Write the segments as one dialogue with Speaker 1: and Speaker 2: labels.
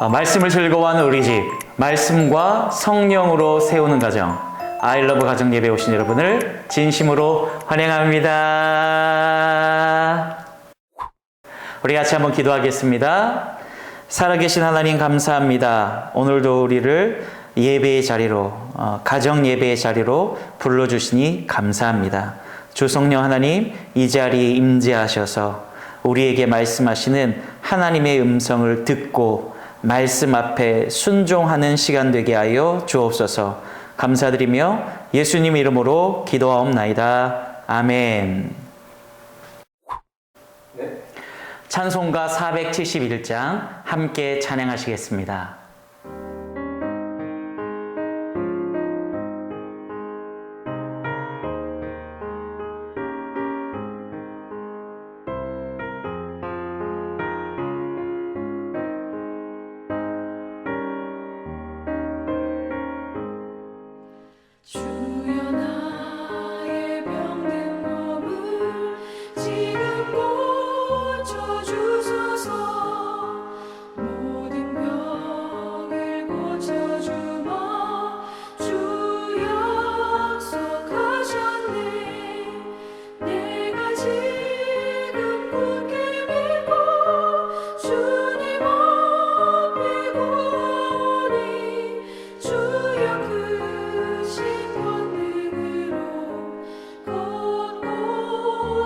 Speaker 1: 어, 말씀을 즐거워하는 우리 집, 말씀과 성령으로 세우는 가정, 아이러브 가정 예배 오신 여러분을 진심으로 환영합니다. 우리 같이 한번 기도하겠습니다. 살아계신 하나님 감사합니다. 오늘도 우리를 예배의 자리로, 어, 가정 예배의 자리로 불러주시니 감사합니다. 주 성령 하나님, 이 자리에 임재하셔서 우리에게 말씀하시는 하나님의 음성을 듣고 말씀 앞에 순종하는 시간 되게 하여 주옵소서. 감사드리며 예수님 이름으로 기도하옵나이다. 아멘. 찬송가 471장 함께 찬양하시겠습니다.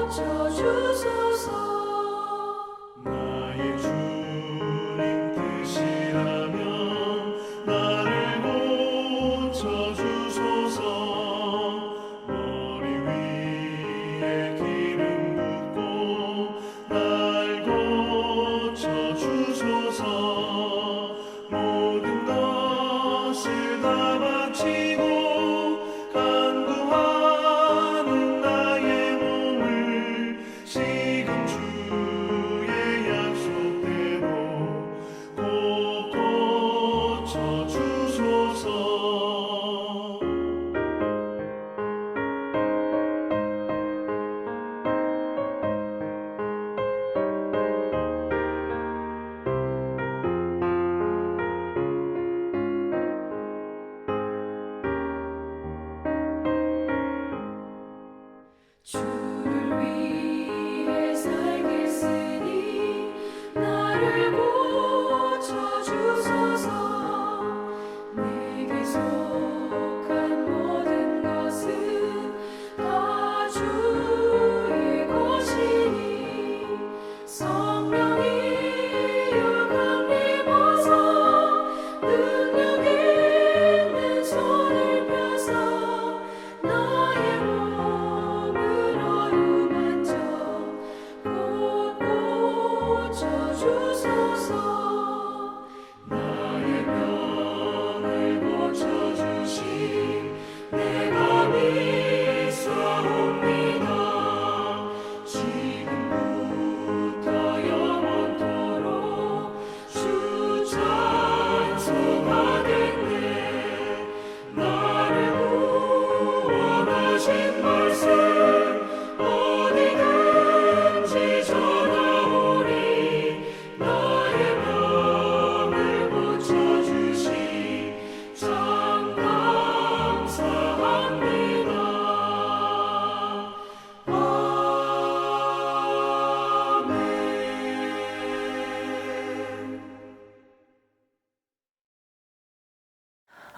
Speaker 2: 고쳐주소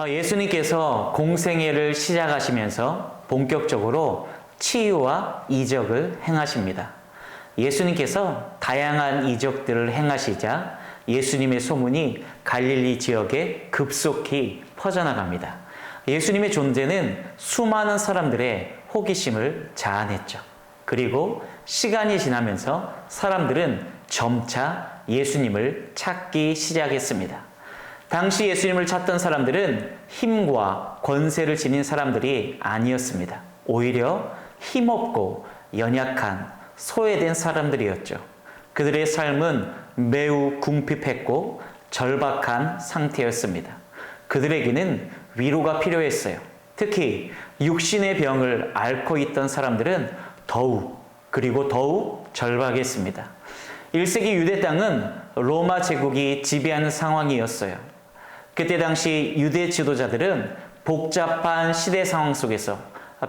Speaker 1: 예수님께서 공생애를 시작하시면서 본격적으로 치유와 이적을 행하십니다. 예수님께서 다양한 이적들을 행하시자 예수님의 소문이 갈릴리 지역에 급속히 퍼져나갑니다. 예수님의 존재는 수많은 사람들의 호기심을 자아냈죠. 그리고 시간이 지나면서 사람들은 점차 예수님을 찾기 시작했습니다. 당시 예수님을 찾던 사람들은 힘과 권세를 지닌 사람들이 아니었습니다. 오히려 힘없고 연약한 소외된 사람들이었죠. 그들의 삶은 매우 궁핍했고 절박한 상태였습니다. 그들에게는 위로가 필요했어요. 특히 육신의 병을 앓고 있던 사람들은 더욱 그리고 더욱 절박했습니다. 1세기 유대 땅은 로마 제국이 지배하는 상황이었어요. 그때 당시 유대 지도자들은 복잡한 시대 상황 속에서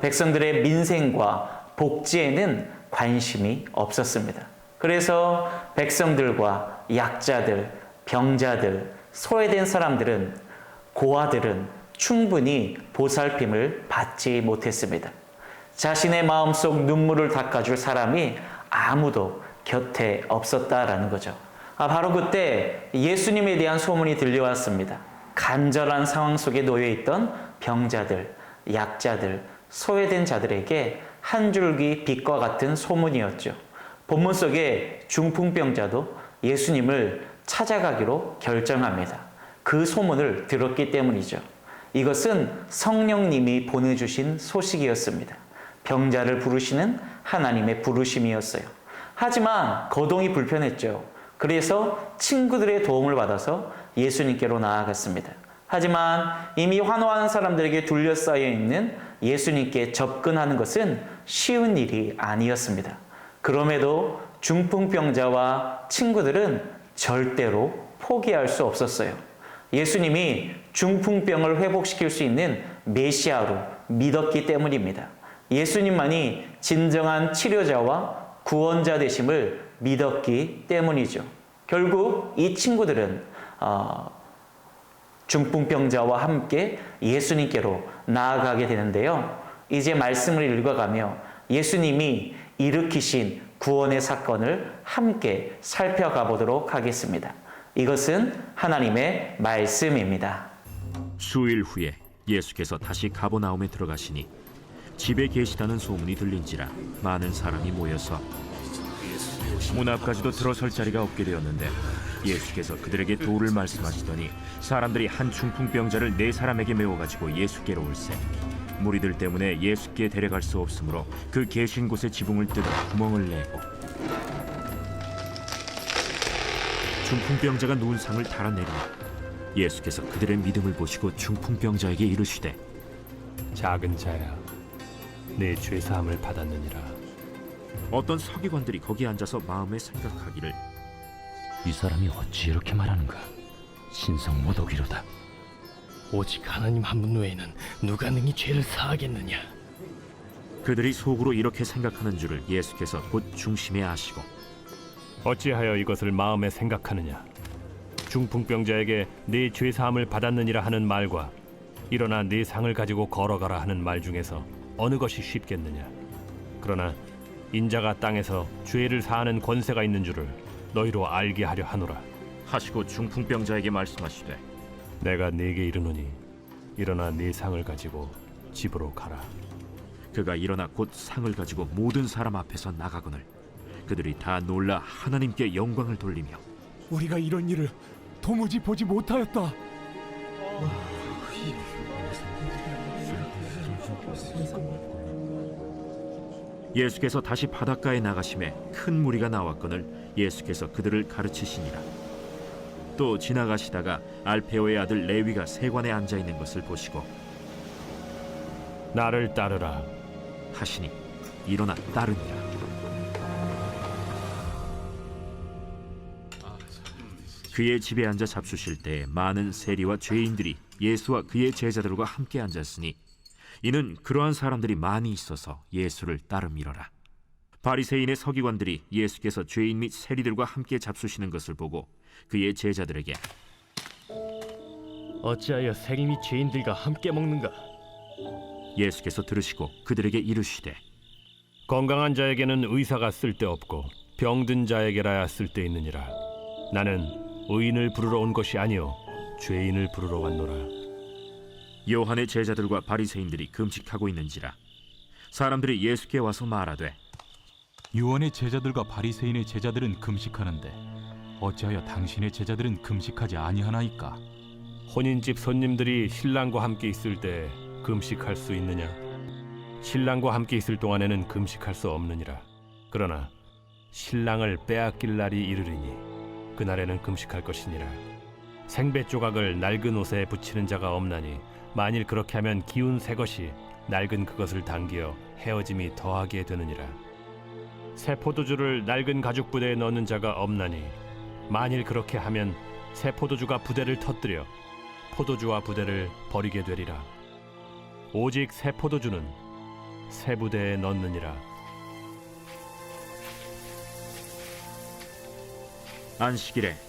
Speaker 1: 백성들의 민생과 복지에는 관심이 없었습니다. 그래서 백성들과 약자들, 병자들, 소외된 사람들은 고아들은 충분히 보살핌을 받지 못했습니다. 자신의 마음속 눈물을 닦아줄 사람이 아무도 곁에 없었다라는 거죠. 아, 바로 그때 예수님에 대한 소문이 들려왔습니다. 간절한 상황 속에 놓여 있던 병자들, 약자들, 소외된 자들에게 한 줄기 빛과 같은 소문이었죠. 본문 속에 중풍병자도 예수님을 찾아가기로 결정합니다. 그 소문을 들었기 때문이죠. 이것은 성령님이 보내주신 소식이었습니다. 병자를 부르시는 하나님의 부르심이었어요. 하지만 거동이 불편했죠. 그래서 친구들의 도움을 받아서 예수님께로 나아갔습니다. 하지만 이미 환호하는 사람들에게 둘러싸여 있는 예수님께 접근하는 것은 쉬운 일이 아니었습니다. 그럼에도 중풍병자와 친구들은 절대로 포기할 수 없었어요. 예수님이 중풍병을 회복시킬 수 있는 메시아로 믿었기 때문입니다. 예수님만이 진정한 치료자와 구원자 되심을 믿었기 때문이죠. 결국 이 친구들은 어, 중풍병자와 함께 예수님께로 나아가게 되는데요. 이제 말씀을 읽어가며 예수님이 일으키신 구원의 사건을 함께 살펴가 보도록 하겠습니다. 이것은 하나님의 말씀입니다.
Speaker 3: 수일 후에 예수께서 다시 가버나움에 들어가시니 집에 계시다는 소문이 들린지라 많은 사람이 모여서 문 앞까지도 들어설 자리가 없게 되었는데 예수께서 그들에게 도를 말씀하시더니 사람들이 한 중풍병자를 네 사람에게 메워 가지고 예수께로 올세 무리들 때문에 예수께 데려갈 수 없으므로 그 계신 곳에 지붕을 뜯어 구멍을 내고 중풍병자가 누운 상을 달아내리니 예수께서 그들의 믿음을 보시고 중풍병자에게 이르시되
Speaker 2: 작은 자야, 내 죄 사함을 받았느니라.
Speaker 3: 어떤 서기관들이 거기 앉아서 마음에 생각하기를
Speaker 4: 이 사람이 어찌 이렇게 말하는가? 신성 모독이로다.
Speaker 5: 오직 하나님 한 분 외에는 누가 능히 죄를 사하겠느냐?
Speaker 3: 그들이 속으로 이렇게 생각하는 줄을 예수께서 곧 중심에 아시고
Speaker 2: 어찌하여 이것을 마음에 생각하느냐? 중풍병자에게 네 죄 사함을 받았느니라 하는 말과 일어나 네 상을 가지고 걸어가라 하는 말 중에서 어느 것이 쉽겠느냐? 그러나 인자가 땅에서 죄를 사하는 권세가 있는 줄을 너희로 알게 하려 하노라.
Speaker 3: 하시고 중풍병자에게 말씀하시되
Speaker 2: 내가 네게 이르노니 일어나 네 상을 가지고 집으로 가라.
Speaker 3: 그가 일어나 곧 상을 가지고 모든 사람 앞에서 나가거늘 그들이 다 놀라 하나님께 영광을 돌리며
Speaker 6: 우리가 이런 일을 도무지 보지 못하였다.
Speaker 3: 예수께서 다시 바닷가에 나가심에 큰 무리가 나왔거늘 예수께서 그들을 가르치시니라 또 지나가시다가 알페오의 아들 레위가 세관에 앉아 있는 것을 보시고
Speaker 2: 나를 따르라.
Speaker 3: 하시니 일어나 따르니라 그의 집에 앉아 잡수실 때 많은 세리와 죄인들이 예수와 그의 제자들과 함께 앉았으니 이는 그러한 사람들이 많이 있어서 예수를 따름이러라. 바리새인의 서기관들이 예수께서 죄인 및 세리들과 함께 잡수시는 것을 보고 그의 제자들에게
Speaker 5: 어찌하여 세리 및 죄인들과 함께 먹는가?
Speaker 3: 예수께서 들으시고 그들에게 이르시되
Speaker 2: 건강한 자에게는 의사가 쓸데없고 병든 자에게라야 쓸데 있느니라. 나는 의인을 부르러 온 것이 아니요 죄인을 부르러 왔노라
Speaker 3: 요한의 제자들과 바리새인들이 금식하고 있는지라 사람들이 예수께 와서 말하되
Speaker 7: 유언의 제자들과 바리새인의 제자들은 금식하는데 어찌하여 당신의 제자들은 금식하지 아니하나이까?
Speaker 2: 혼인집 손님들이 신랑과 함께 있을 때 금식할 수 있느냐? 신랑과 함께 있을 동안에는 금식할 수 없느니라. 그러나 신랑을 빼앗길 날이 이르리니 그날에는 금식할 것이니라 생배 조각을 낡은 옷에 붙이는 자가 없나니 만일 그렇게 하면 기운 새 것이 낡은 그것을 당겨 헤어짐이 더하게 되느니라 새 포도주를 낡은 가죽 부대에 넣는 자가 없나니 만일 그렇게 하면 새 포도주가 부대를 터뜨려 포도주와 부대를 버리게 되리라. 오직 새 포도주는 새 부대에 넣느니라.
Speaker 3: 안식일에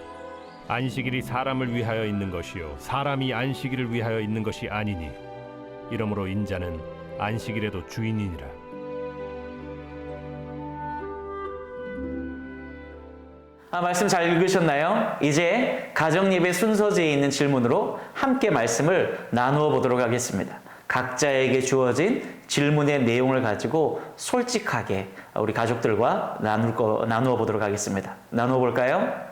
Speaker 2: 안식일이 사람을 위하여 있는 것이요 사람이 안식일을 위하여 있는 것이 아니니 이러므로 인자는 안식일에도 주인이니라.
Speaker 1: 아, 말씀 잘 읽으셨나요? 이제 가정 예배 순서지에 있는 질문으로 함께 말씀을 나누어 보도록 하겠습니다. 각자에게 주어진 질문의 내용을 가지고 솔직하게 우리 가족들과 나눌 거, 나누어 보도록 하겠습니다. 나누어 볼까요?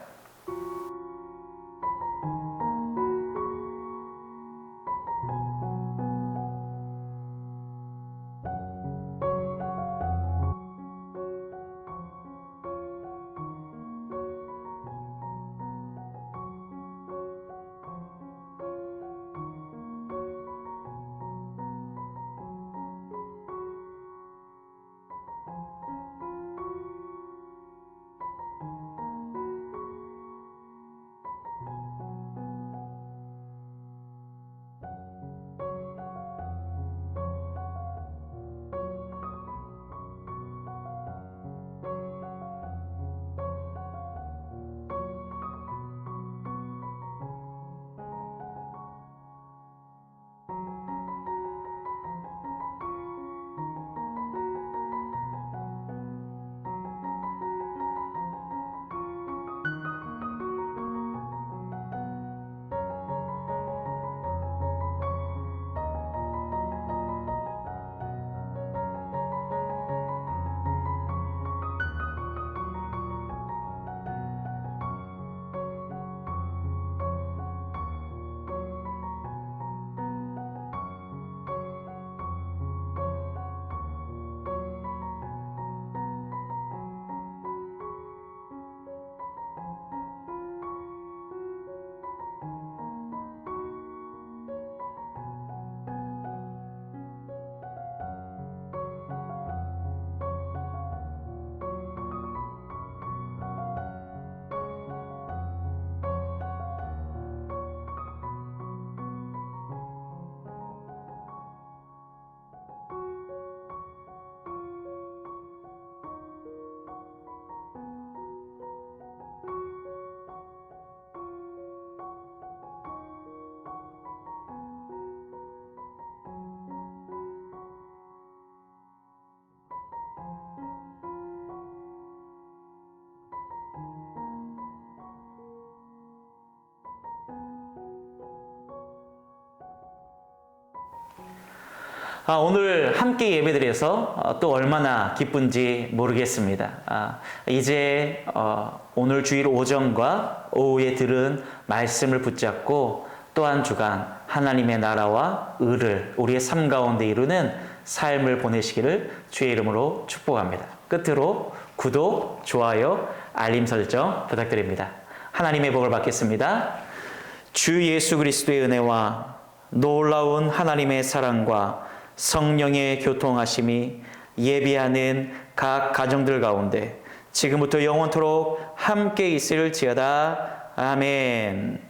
Speaker 1: 아, 오늘 함께 예배드려서 어, 또 얼마나 기쁜지 모르겠습니다. 아, 이제 어, 오늘 주일 오전과 오후에 들은 말씀을 붙잡고 또한 주간 하나님의 나라와 의를 우리의 삶 가운데 이루는 삶을 보내시기를 주의 이름으로 축복합니다. 끝으로 구독, 좋아요, 알림 설정 부탁드립니다. 하나님의 복을 받겠습니다. 주 예수 그리스도의 은혜와 놀라운 하나님의 사랑과 성령의 교통하심이 예비하는 각 가정들 가운데 지금부터 영원토록 함께 있을지어다. 아멘.